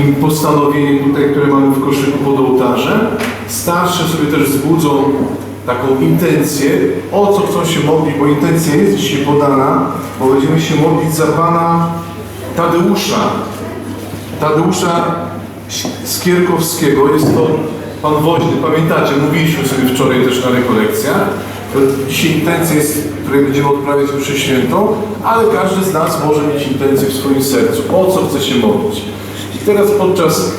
takim postanowieniem tutaj, które mamy w koszyku pod ołtarzem. Starsze sobie też wzbudzą taką intencję, o co chcą się modlić, bo intencja jest dzisiaj podana, bo będziemy się modlić za Pana Tadeusza, Tadeusza Skierkowskiego. Jest to Pan Woźny, pamiętacie, mówiliśmy sobie wczoraj też na rekolekcjach. Dzisiaj intencja jest, której będziemy odprawiać przy świętą, ale każdy z nas może mieć intencję w swoim sercu, o co chce się modlić. I teraz podczas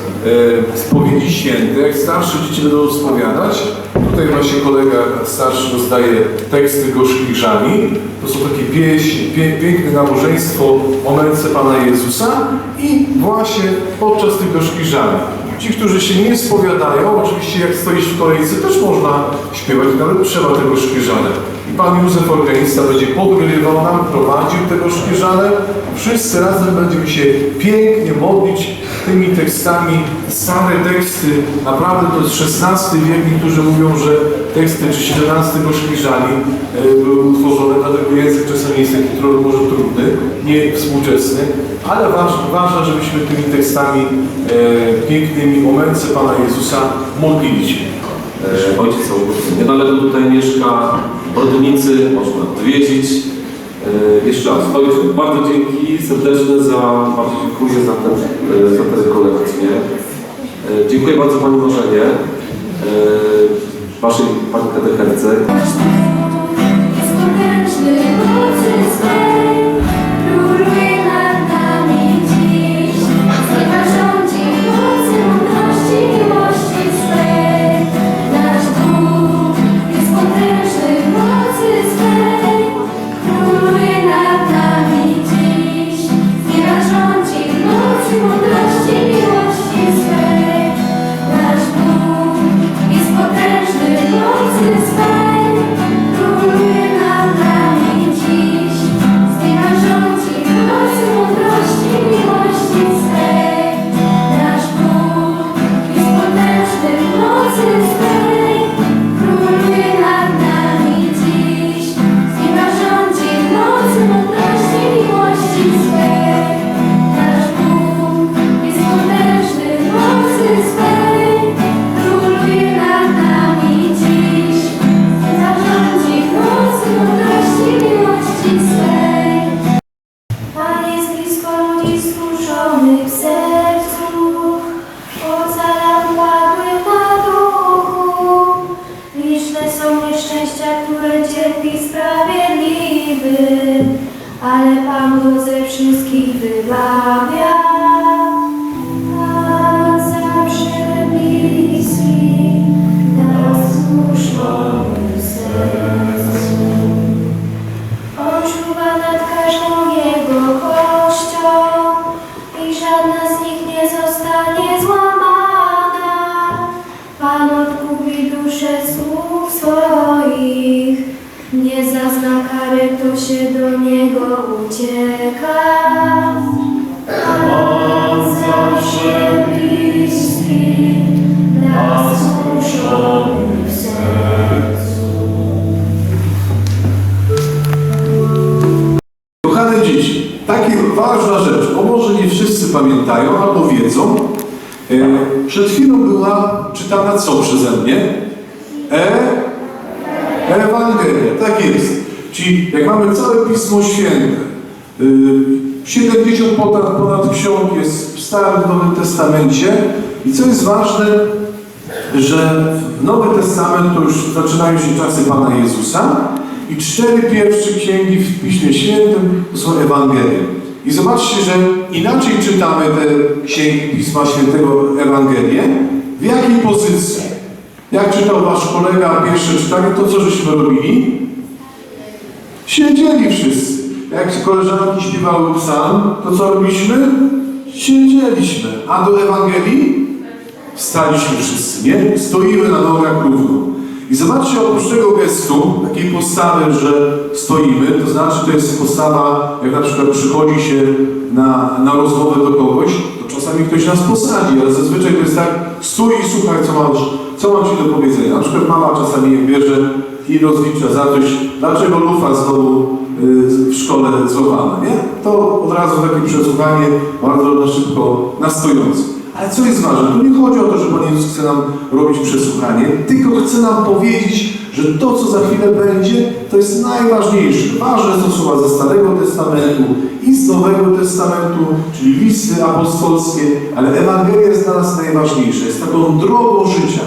e, spowiedzi świętej, jak starsze dzieci będą spowiadać, tutaj właśnie kolega starszy rozdaje teksty gorzkliżami. To są takie pieśni, pie, piękne nabożeństwo o męce Pana Jezusa i właśnie podczas tych gorzkliżami. Ci, którzy się nie spowiadają, oczywiście jak stoisz w kolejce, też można śpiewać, nawet trzeba tego szkieżane. I Pan Józef, organista, będzie podgrywał nam, prowadził tego szkieżane. Wszyscy razem będziemy się pięknie modlić tymi tekstami. Same teksty, naprawdę to jest XVI wiek, niektórzy mówią, że teksty czy XVII szkieżani e, były utworzone, dlatego język czasami jest taki trochę może trudny, nie współczesny, ale ważne, żebyśmy tymi tekstami e, pięknymi o Pana Jezusa modlili się. E, Ojciec Augustyn. Niedaleko tutaj mieszka w Rodnicy, można odwiedzić. E, Jeszcze raz, Ojcze, bardzo dzięki serdeczne za, bardzo dziękuję za, ten, e, za Dziękuję bardzo Pani Marzenie, Waszej Pani katecherce. Które cierpi sprawiedliwy, ale Pan go ze wszystkich wybawia. Pan zawsze bliski, nas skruszonych w sercu. On nad każdą jego kością i żadna się do niego ucieka. Pan zawsze bliski, dla skruszonych w sercu. Kochane dzieci, taka ważna rzecz, bo może nie wszyscy pamiętają albo wiedzą. E, przed chwilą była czytana co przeze mnie? E? Ewangelia, tak jest. Czyli jak mamy całe Pismo Święte, y, 70 ponad, ponad ksiąg jest w Starym Nowym Testamencie i co jest ważne, że Nowy Testament to już zaczynają się czasy Pana Jezusa i cztery pierwsze księgi w Piśmie Świętym to są Ewangelie. I zobaczcie, że inaczej czytamy te księgi Pisma Świętego Ewangelie. W jakiej pozycji? Jak czytał wasz kolega pierwsze czytanie, to co żeśmy robili? Siedzieli wszyscy. Jak koleżanki śpiewały psalm, to co robiliśmy? Siedzieliśmy. A do Ewangelii? Wstaliśmy wszyscy, nie? Stoimy na nogach równo. I zobaczcie, oprócz tego gestu, takiej postawy, że stoimy, to znaczy to jest postawa, jak na przykład przychodzi się na, na rozmowę do kogoś, to czasami ktoś nas posadzi, ale zazwyczaj to jest tak, stój i słuchaj, co mam, co mam Ci do powiedzenia. Na przykład mama czasami jak bierze i rozlicza za coś, dlaczego lufa znowu y, w szkole złamana, nie? To od razu takie przesłuchanie bardzo na szybko, na stojąco. Ale co jest ważne? Tu nie chodzi o to, że Pan Jezus chce nam robić przesłuchanie, tylko chce nam powiedzieć, że to, co za chwilę będzie, to jest najważniejsze. Ważne są słowa ze Starego Testamentu i z Nowego Testamentu, czyli listy apostolskie, ale Ewangelia jest dla nas najważniejsza. Jest taką drogą życia.